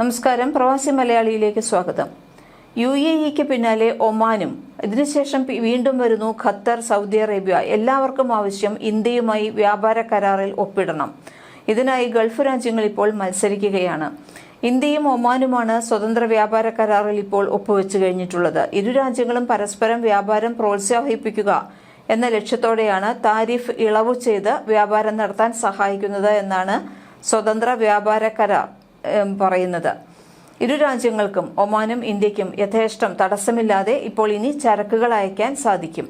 നമസ്കാരം. പ്രവാസി മലയാളിയിലേക്ക് സ്വാഗതം. യു എ ഇക്ക് പിന്നാലെ ഒമാനും. ഇതിനുശേഷം വീണ്ടും വരുന്നു ഖത്തർ സൗദി അറേബ്യ. എല്ലാവർക്കും ആവശ്യം ഇന്ത്യയുമായി വ്യാപാര കരാറിൽ ഒപ്പിടണം. ഇതിനായി ഗൾഫ് രാജ്യങ്ങൾ ഇപ്പോൾ മത്സരിക്കുകയാണ്. ഇന്ത്യയും ഒമാനുമാണ് സ്വതന്ത്ര വ്യാപാര കരാറിൽ ഇപ്പോൾ ഒപ്പുവെച്ചു കഴിഞ്ഞിട്ടുള്ളത്. ഇരു രാജ്യങ്ങളും പരസ്പരം വ്യാപാരം പ്രോത്സാഹിപ്പിക്കുക എന്ന ലക്ഷ്യത്തോടെയാണ് താരിഫ് ഇളവ് ചെയ്ത് വ്യാപാരം നടത്താൻ സഹായിക്കുന്നത് എന്നാണ് സ്വതന്ത്ര വ്യാപാര കരാർ. പറയുന്നത്. ഇരു രാജ്യങ്ങൾക്കും ഒമാനും ഇന്ത്യക്കും യഥേഷ്ടം തടസ്സമില്ലാതെ ഇപ്പോൾ ഇനി ചരക്കുകൾ അയക്കാൻ സാധിക്കും.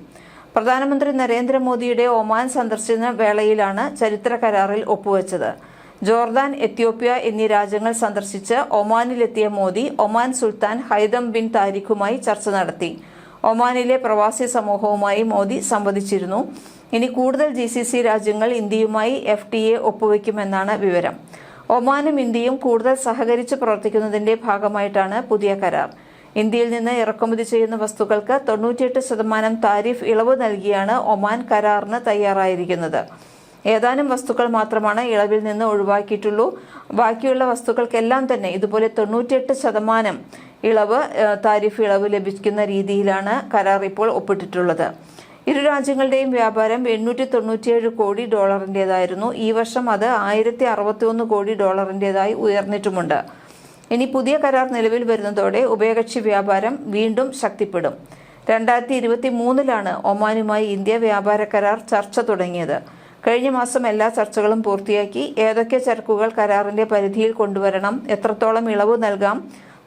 പ്രധാനമന്ത്രി നരേന്ദ്രമോദിയുടെ ഒമാൻ സന്ദർശന വേളയിലാണ് ചരിത്ര കരാറിൽ ഒപ്പുവെച്ചത്. ജോർദാൻ എത്യോപ്യ എന്നീ രാജ്യങ്ങൾ സന്ദർശിച്ച് ഒമാനിലെത്തിയ മോദി ഒമാൻ സുൽത്താൻ ഹൈദം ബിൻ താരിഖുമായി ചർച്ച നടത്തി. ഒമാനിലെ പ്രവാസി സമൂഹവുമായി മോദി സംവദിച്ചിരുന്നു. ഇനി കൂടുതൽ ജി രാജ്യങ്ങൾ ഇന്ത്യയുമായി എഫ് ഒപ്പുവെക്കുമെന്നാണ് വിവരം. ഒമാനും ഇന്ത്യയും കൂടുതൽ സഹകരിച്ച് പ്രവർത്തിക്കുന്നതിന്റെ ഭാഗമായിട്ടാണ് പുതിയ കരാർ. ഇന്ത്യയിൽ നിന്ന് ഇറക്കുമതി ചെയ്യുന്ന വസ്തുക്കൾക്ക് തൊണ്ണൂറ്റിയെട്ട് ശതമാനം താരിഫ് ഇളവ് നൽകിയാണ് ഒമാൻ കരാറിന് തയ്യാറായിരിക്കുന്നത്. ഏതാനും വസ്തുക്കൾ മാത്രമാണ് ഇളവിൽ നിന്ന് ഒഴിവാക്കിയിട്ടുള്ളൂ. ബാക്കിയുള്ള വസ്തുക്കൾക്കെല്ലാം തന്നെ ഇതുപോലെ തൊണ്ണൂറ്റിയെട്ട് ശതമാനം ഇളവ് താരിഫ് ഇളവ് ലഭിക്കുന്ന രീതിയിലാണ് കരാർ ഇപ്പോൾ ഒപ്പിട്ടിട്ടുള്ളത്. ഇരു രാജ്യങ്ങളുടെയും വ്യാപാരം എണ്ണൂറ്റി തൊണ്ണൂറ്റിയേഴ് കോടി ഡോളറിന്റെതായിരുന്നു ഈ വർഷം അത് ആയിരത്തി അറുപത്തി ഒന്ന് കോടി ഡോളറിന്റെതായി ഉയർന്നിട്ടുമുണ്ട്. ഇനി പുതിയ കരാർ നിലവിൽ വരുന്നതോടെ ഉഭയകക്ഷി വ്യാപാരം വീണ്ടും ശക്തിപ്പെടും. രണ്ടായിരത്തി ഇരുപത്തി മൂന്നിലാണ് ഒമാനുമായി ഇന്ത്യ വ്യാപാര കരാർ ചർച്ച തുടങ്ങിയത്. കഴിഞ്ഞ മാസം എല്ലാ ചർച്ചകളും പൂർത്തിയാക്കി ഏതൊക്കെ ചരക്കുകൾ കരാറിന്റെ പരിധിയിൽ കൊണ്ടുവരണം എത്രത്തോളം ഇളവ് നൽകാം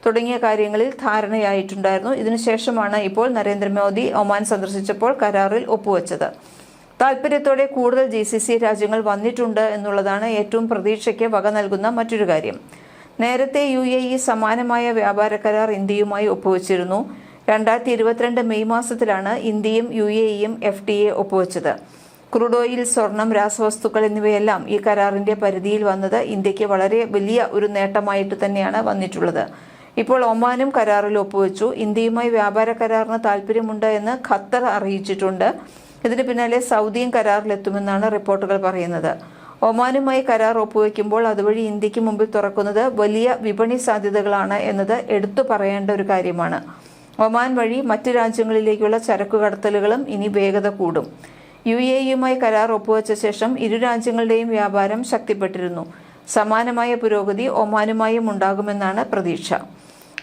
തുടങ്ങിയ കാര്യങ്ങളിൽ ധാരണയായിട്ടുണ്ടായിരുന്നു. ഇതിനുശേഷമാണ് ഇപ്പോൾ നരേന്ദ്രമോദി ഒമാൻ സന്ദർശിച്ചപ്പോൾ കരാറിൽ ഒപ്പുവെച്ചത്. താൽപര്യത്തോടെ കൂടുതൽ ജി സി സി രാജ്യങ്ങൾ വന്നിട്ടുണ്ട് എന്നുള്ളതാണ് ഏറ്റവും പ്രതീക്ഷയ്ക്ക് വക നൽകുന്ന മറ്റൊരു കാര്യം. നേരത്തെ യു എ ഇ സമാനമായ വ്യാപാര കരാർ ഇന്ത്യയുമായി ഒപ്പുവെച്ചിരുന്നു. രണ്ടായിരത്തി ഇരുപത്തിരണ്ട് മെയ് മാസത്തിലാണ് ഇന്ത്യയും യു എ ഇയും എഫ് ടി എ ഒപ്പുവെച്ചത്. ക്രൂഡ് ഓയിൽ സ്വർണം രാസവസ്തുക്കൾ എന്നിവയെല്ലാം ഈ കരാറിന്റെ പരിധിയിൽ വന്നത് ഇന്ത്യയ്ക്ക് വളരെ വലിയ ഒരു നേട്ടമായിട്ട് തന്നെയാണ് വന്നിട്ടുള്ളത്. ഇപ്പോൾ ഒമാനും കരാറിൽ ഒപ്പുവെച്ചു. ഇന്ത്യയുമായി വ്യാപാര കരാറിന് താല്പര്യമുണ്ട് എന്ന് ഖത്തർ അറിയിച്ചിട്ടുണ്ട്. ഇതിന് പിന്നാലെ സൗദിയും കരാറിലെത്തുമെന്നാണ് റിപ്പോർട്ടുകൾ പറയുന്നത്. ഒമാനുമായി കരാർ ഒപ്പുവെക്കുമ്പോൾ അതുവഴി ഇന്ത്യയ്ക്ക് മുമ്പിൽ തുറക്കുന്നത് വലിയ വിപണി സാധ്യതകളാണ് എന്നത് എടുത്തു പറയേണ്ട ഒരു കാര്യമാണ്. ഒമാൻ വഴി മറ്റ് രാജ്യങ്ങളിലേക്കുള്ള ചരക്കു കടത്തലുകളും ഇനി വേഗത കൂടും. യു എ യുമായി കരാർ ഒപ്പുവെച്ച ശേഷം ഇരു രാജ്യങ്ങളുടെയും വ്യാപാരം ശക്തിപ്പെട്ടിരുന്നു. സമാനമായ പുരോഗതി ഒമാനുമായും ഉണ്ടാകുമെന്നാണ് പ്രതീക്ഷ.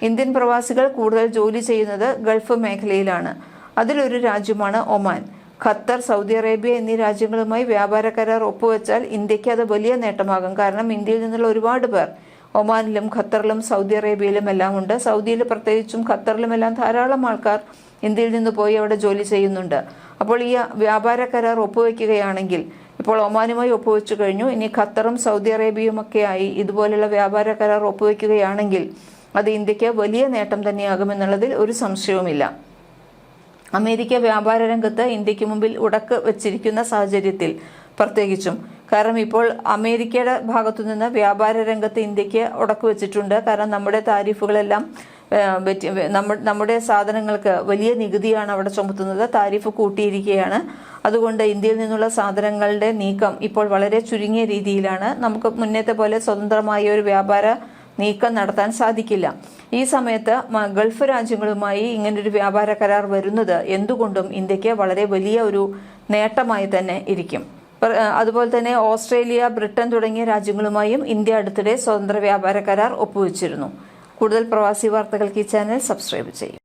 ഇന്ത്യൻ പ്രവാസികൾ കൂടുതൽ ജോലി ചെയ്യുന്നത് ഗൾഫ് മേഖലയിലാണ്. അതിലൊരു രാജ്യമാണ് ഒമാൻ. ഖത്തർ സൗദി അറേബ്യ എന്നീ രാജ്യങ്ങളുമായി വ്യാപാര കരാർ ഒപ്പുവെച്ചാൽ ഇന്ത്യയ്ക്ക് അത് വലിയ നേട്ടമാകും. കാരണം ഇന്ത്യയിൽ നിന്നുള്ള ഒരുപാട് പേർ ഒമാനിലും ഖത്തറിലും സൗദി അറേബ്യയിലും എല്ലാം ഉണ്ട്. സൗദിയിൽ പ്രത്യേകിച്ചും ഖത്തറിലും എല്ലാം ധാരാളം ആൾക്കാർ ഇന്ത്യയിൽ നിന്ന് പോയി അവിടെ ജോലി ചെയ്യുന്നുണ്ട്. അപ്പോൾ ഈ വ്യാപാര കരാർ ഒപ്പുവെക്കുകയാണെങ്കിൽ ഇപ്പോൾ ഒമാനുമായി ഒപ്പുവെച്ചു കഴിഞ്ഞു. ഇനി ഖത്തറും സൗദി അറേബ്യയും ഒക്കെയായി ഇതുപോലുള്ള വ്യാപാര കരാർ ഒപ്പുവെക്കുകയാണെങ്കിൽ അത് ഇന്ത്യയ്ക്ക് വലിയ നേട്ടം തന്നെയാകുമെന്നുള്ളതിൽ ഒരു സംശയവുമില്ല. അമേരിക്ക വ്യാപാര രംഗത്ത് ഇന്ത്യയ്ക്ക് മുമ്പിൽ ഉടക്ക് വച്ചിരിക്കുന്ന സാഹചര്യത്തിൽ പ്രത്യേകിച്ചും. കാരണം ഇപ്പോൾ അമേരിക്കയുടെ ഭാഗത്തു നിന്ന് വ്യാപാര രംഗത്ത് ഇന്ത്യയ്ക്ക് ഉടക്ക് വെച്ചിട്ടുണ്ട്. കാരണം നമ്മുടെ താരിഫുകളെല്ലാം നമ്മുടെ സാധനങ്ങൾക്ക് വലിയ നികുതിയാണ് അവിടെ ചുമത്തുന്നത്. താരിഫ് കൂട്ടിയിരിക്കുകയാണ്. അതുകൊണ്ട് ഇന്ത്യയിൽ നിന്നുള്ള സാധനങ്ങളുടെ നീക്കം ഇപ്പോൾ വളരെ ചുരുങ്ങിയ രീതിയിലാണ്. നമുക്ക് മുന്നത്തെ പോലെ സ്വതന്ത്രമായ ഒരു വ്യാപാര നീക്കം നടത്താൻ സാധിക്കില്ല. ഈ സമയത്ത് ഗൾഫ് രാജ്യങ്ങളുമായി ഇങ്ങനൊരു വ്യാപാര കരാർ വരുന്നത് എന്തുകൊണ്ടും ഇന്ത്യയ്ക്ക് വളരെ വലിയ ഒരു നേട്ടമായി തന്നെ ഇരിക്കും. അതുപോലെ തന്നെ ഓസ്ട്രേലിയ ബ്രിട്ടൻ തുടങ്ങിയ രാജ്യങ്ങളുമായും ഇന്ത്യ അടുത്തിടെ സ്വതന്ത്ര വ്യാപാര കരാർ ഒപ്പുവെച്ചിരുന്നു. കൂടുതൽ പ്രവാസി വാർത്തകൾക്ക് ഈ ചാനൽ സബ്സ്ക്രൈബ് ചെയ്യും